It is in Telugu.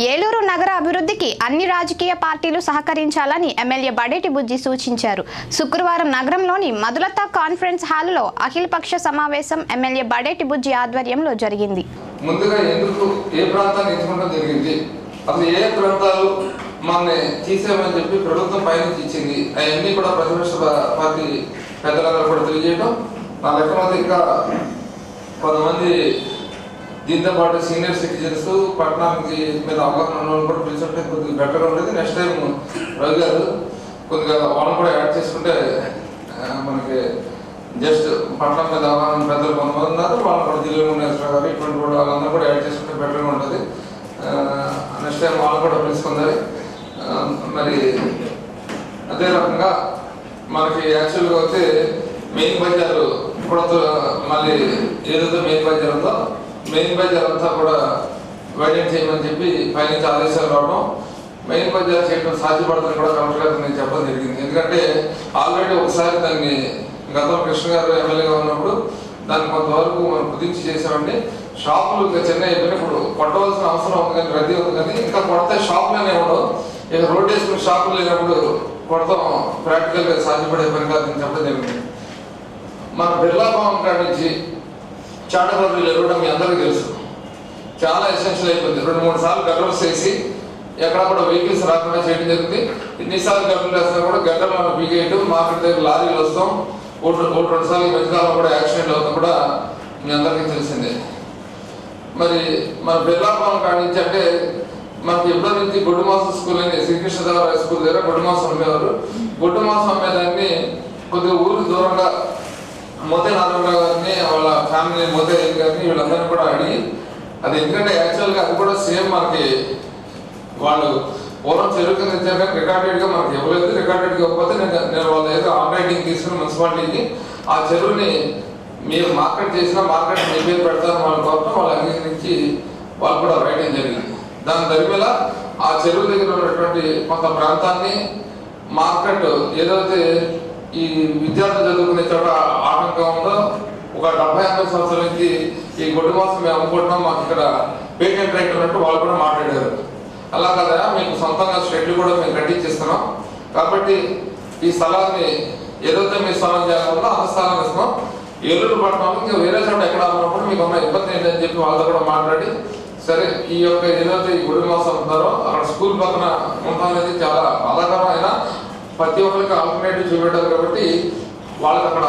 ఏలూరు నగర అభివృద్ధికి అన్ని రాజకీయ పార్టీలు సహకరించాలని ఎమ్మెల్యే బడేటి బుజ్జి సూచించారు. శుక్రవారం నగరంలోని మధులత కాన్ఫరెన్స్ హాల్లో అఖిలపక్ష సమావేశం ఎమ్మెల్యే బడేటి బుజ్జి ఆధ్వర్యంలో జరిగింది. ముందుగా ఎందుకు ఏ ప్రాంతాన్ని ఎంచుకోవడం జరిగింది? అసలు ఏ ప్రాంతాలు మనల్ని తీసేయమని చెప్పి ప్రభుత్వం పైనుంచి ఇచ్చింది? అవన్నీ కూడా ప్రతిపక్ష పార్టీ పెద్దలందరూ కూడా తెలియజేయడం నా లెక్క మీద ఇంకా కొంతమంది దీంతో పాటు సీనియర్ సిటిజన్స్ పట్టణానికి మీద అవగాహన ఉన్న వాళ్ళు కూడా పిలిచుంటే కొద్దిగా బెటర్ ఉండేది. నెక్స్ట్ టైం రవి గారు కొద్దిగా వాళ్ళని కూడా యాడ్ చేసుకుంటే మనకి జస్ట్ పట్టణం మీద అవగాహన పెద్దలు కొంతమంది ఉన్నారు. వాళ్ళు కూడా జిల్లా మునేశ్వర గారు ఇటువంటి కూడా వాళ్ళందరూ కూడా యాడ్ చేసుకుంటే బెటర్గా ఉంటుంది నెక్స్ట్ టైం వాళ్ళు కూడా పిలుచుకుందరి మరి అదే రకంగా మనకి యాక్చువల్గా అయితే మెయిన్ బజారు ఇప్పుడు మళ్ళీ ఏదైతే మెయిన్ బజార్ ఉందో మెయిన్ బజార్ అంతా కూడా వైడెంట్ చేయమని చెప్పి పైనుంచి ఆదేశాలు రావడం మెయిన్ బజార్ చేయడం సాధ్యపడుతుంది కూడా కలెక్టర్ గారికి నేను చెప్పడం జరిగింది. ఎందుకంటే ఆల్రెడీ ఒకసారి దాన్ని గతంలో కృష్ణ గారు ఎమ్మెల్యేగా ఉన్నప్పుడు దాన్ని కొంతవరకు మనం కుదించి చేసామండి షాపులు ఇంకా చిన్న అయిపోయినా ఇప్పుడు కొట్టవలసిన అవసరం ఉంది కానీ రద్దీ ఉంది కానీ ఇంకా కొడితే షాపులనే ఉండవు. ఇక రోడ్ వేసుకుని షాపులు లేనప్పుడు కొడతాం. ప్రాక్టికల్గా సాధ్యపడే పని కాదు అని చెప్పడం జరిగింది. మన బిర్లా భవన్ కాడి నుంచి చాటపల్లి ఎరవడం మీ అందరికీ తెలుసు. చాలా ఎసెన్షియల్ అయిపోయింది. రెండు మూడు సార్లు గడ్డలు వేసి ఎక్కడ కూడా వెహికల్స్ రాకుండా చేయడం జరిగింది. ఎన్నిసార్లు గడ్డలు వేస్తున్నా కూడా గడ్డలు మనం పీకేయడం మార్కెట్ దగ్గర లారీలు వస్తాం. ఒకటి ఒకటి రెండు సార్లు మధ్యకాలంలో కూడా యాక్సిడెంట్ అవుతాం కూడా మీ అందరికీ తెలిసిందే. మరి మన బిర్లా భవన్ అంటే మనకి ఎప్పటి నుంచి గుడ్డు మాసం స్కూల్ అని శ్రీకృష్ణదేవరాయ స్కూల్ దగ్గర గుడ్డు మాసం అమ్మేవారు. గుడ్డు మాసం అమ్మేదాన్ని కొద్దిగా ఊరికి దూరంగా మోతే నారాయణరావు గారిని వాళ్ళ ఫ్యామిలీ మోతే గారిని వీళ్ళందరినీ కూడా అడిగి అది ఎందుకంటే యాక్చువల్గా అది కూడా సేమ్ మనకి వాళ్ళు పూర్వం చెరుకు కింద రికార్డెడ్గా మనకి ఇవ్వలేదు. రికార్డెడ్ ఇవ్వకపోతే నేను నేను వాళ్ళ ఏదో ఆపరేటింగ్ తీసుకుని మున్సిపాలిటీకి ఆ చెరువుని మీరు మార్కెట్ చేసిన మార్కెట్ మీ పేరు పెడతారు వాళ్ళ కోరటం వాళ్ళు అంగీకరించి వాళ్ళు కూడా రాయడం జరిగింది. దాని దరిమిల ఆ చెరువు దగ్గర ఉన్నటువంటి కొంత ప్రాంతాన్ని మార్కెట్ ఏదైతే ఈ విద్యార్థులు చదువుకునే చోట ఆటంకం ఉందో ఒక డెబ్బై ఎనభై సంవత్సరాల నుంచి ఈ గొడ్డు మాసం మేము అమ్ముకుంటున్నాం మాకు ఇక్కడ పేటెంట్ రైట్ ఉన్నట్టు వాళ్ళు కూడా మాట్లాడారు. అలా కదా మీకు సొంతంగా షెడ్లు కూడా మేము కట్టించిస్తున్నాం. కాబట్టి ఈ స్థలాన్ని ఏదైతే మీ స్థలం చేయాలన్నా అంత స్థలాన్ని ఇస్తున్నాం. ఏలూరు పట్టణం ఇంకా వేరే చోట ఎక్కడ అమ్మినప్పుడు మీకు ఉన్న ఇబ్బంది ఏంటని చెప్పి వాళ్ళతో కూడా మాట్లాడి సరే ఈ యొక్క ఏదైతే ఈ గుడి మాసం ఉంటారో అక్కడ స్కూల్ పక్కన ఉండడం అనేది చాలా బాధాకరమైన ప్రతి ఒక్కరికి ఆల్టర్నేటివ్ చూపెట్టారు కాబట్టి వాళ్ళకి అక్కడ